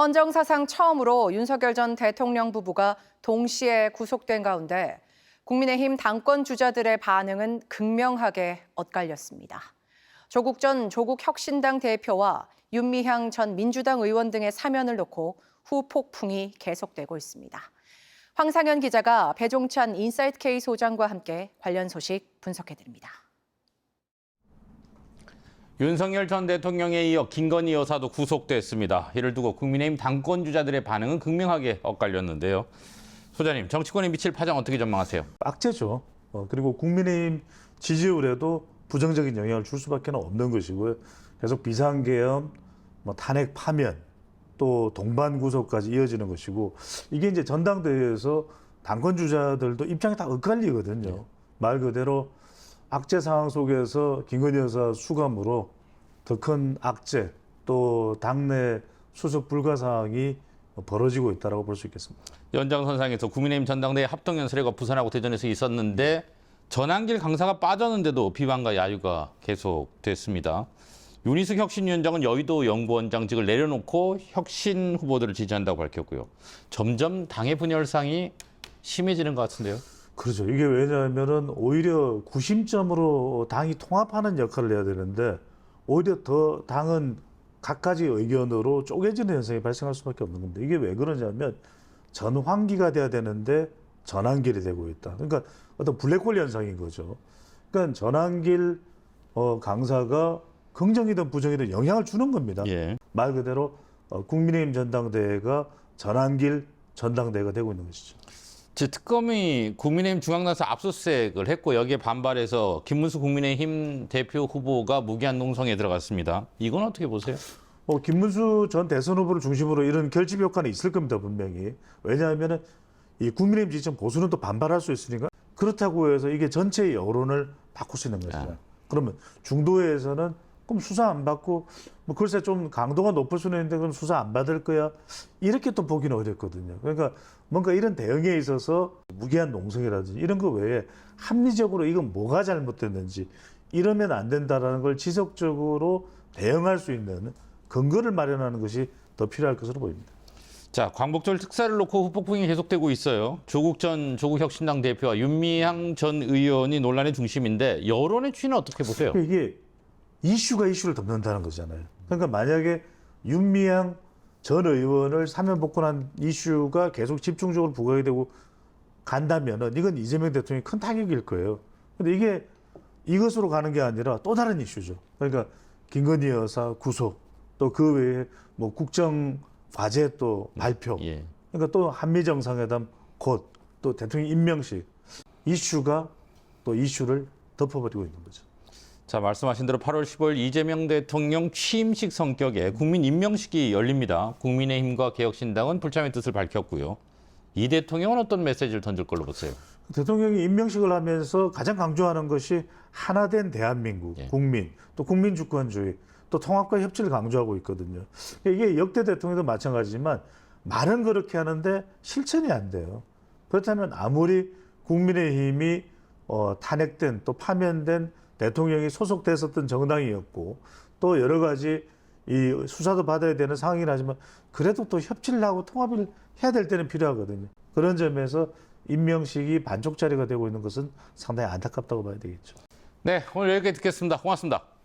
헌정 사상 처음으로 윤석열 전 대통령 부부가 동시에 구속된 가운데 국민의힘 당권 주자들의 반응은 극명하게 엇갈렸습니다. 조국 전 조국 혁신당 대표와 윤미향 전 민주당 의원 등의 사면을 놓고 후폭풍이 계속되고 있습니다. 황상현 기자가 배종찬 인사이트 K 소장과 함께 관련 소식 분석해 드립니다. 윤석열 전 대통령에 이어 김건희 여사도 구속됐습니다. 이를 두고 국민의힘 당권 주자들의 반응은 극명하게 엇갈렸는데요. 소장님, 정치권에 미칠 파장 어떻게 전망하세요? 악재죠. 어, 그리고 국민의힘 지지율에도 부정적인 영향을 줄 수밖에 없는 것이고요. 계속 비상계엄, 뭐 탄핵 파면, 또 동반 구속까지 이어지는 것이고 이게 이제 전당대회에서 당권 주자들도 입장이 다 엇갈리거든요. 말 그대로 악재 상황 속에서 김건희 여사 수감으로 더 큰 악재 또 당내 수습 불가 상황이 벌어지고 있다라고 볼 수 있겠습니다. 연장선상에서 국민의힘 전당대회 합동 연설회가 부산하고 대전에서 있었는데 전환길 강사가 빠졌는데도 비방과 야유가 계속됐습니다. 윤희숙 혁신위원장은 여의도 연구원장직을 내려놓고 혁신 후보들을 지지한다고 밝혔고요. 점점 당의 분열상이 심해지는 것 같은데요. 그렇죠. 이게 왜냐하면은 오히려 구심점으로 당이 통합하는 역할을 해야 되는데 오히려 더 당은 각가지 의견으로 쪼개지는 현상이 발생할 수밖에 없는 건데 이게 왜 그러냐면 전환기가 돼야 되는데 전환길이 되고 있다. 그러니까 어떤 블랙홀 현상인 거죠. 그러니까 전환길 어, 강사가 긍정이든 부정이든 영향을 주는 겁니다. 예. 말 그대로 어, 국민의힘 전당대회가 전환길 전당대회가 되고 있는 것이죠. 즉 특검이 국민의힘 중앙당에서 압수수색을 했고 여기에 반발해서 김문수 국민의힘 대표 후보가 무기한 농성에 들어갔습니다. 이건 어떻게 보세요? 뭐 김문수 전 대선 후보를 중심으로 이런 결집 효과는 있을 겁니다 분명히 왜냐하면은 이 국민의힘 지지층 보수는 또 반발할 수 있으니까 그렇다고 해서 이게 전체 여론을 바꿀 수 있는 것이죠. 그러면 중도에서는 그럼 수사 안 받고 뭐 글쎄 좀 강도가 높을 수는 있는데 그럼 수사 안 받을 거야 이렇게 또 보기는 어렵거든요. 그러니까 뭔가 이런 대응에 있어서 무기한 농성이라든지 이런 거 외에 합리적으로 이건 뭐가 잘못됐는지 이러면 안 된다라는 걸 지속적으로 대응할 수 있는 근거를 마련하는 것이 더 필요할 것으로 보입니다. 자, 광복절 특사를 놓고 후폭풍이 계속되고 있어요. 조국 전 조국 혁신당 대표와 윤미향 전 의원이 논란의 중심인데 여론의 추이는 어떻게 보세요? 이게 이슈가 이슈를 덮는다는 거잖아요. 그러니까 만약에 윤미향 전 의원을 사면 복권한 이슈가 계속 집중적으로 부각이 되고 간다면은 이건 이재명 대통령이 큰 타격일 거예요. 근데 이게 이것으로 가는 게 아니라 또 다른 이슈죠. 그러니까 김건희 여사 구속 또 그 외에 뭐 국정 과제 또 발표 예. 그러니까 또 한미 정상회담 곧 또 대통령 임명식 이슈가 또 이슈를 덮어버리고 있는 거죠. 자, 말씀하신 대로 8월 15일 이재명 대통령 취임식 성격의 국민 임명식이 열립니다. 국민의힘과 개혁신당은 불참의 뜻을 밝혔고요. 이 대통령은 어떤 메시지를 던질 걸로 보세요? 대통령이 임명식을 하면서 가장 강조하는 것이 하나된 대한민국, 예. 국민, 또 국민 주권주의, 또 통합과 협치를 강조하고 있거든요. 이게 역대 대통령도 마찬가지지만 말은 그렇게 하는데 실천이 안 돼요. 그렇다면 아무리 국민의힘이 어, 탄핵된 또 파면된 대통령이 소속됐었던 정당이었고 또 여러 가지 이 수사도 받아야 되는 상황이긴 하지만 그래도 또 협치를 하고 통합을 해야 될 때는 필요하거든요. 그런 점에서 임명식이 반쪽짜리가 되고 있는 것은 상당히 안타깝다고 봐야 되겠죠. 네, 오늘 여기까지 듣겠습니다. 고맙습니다.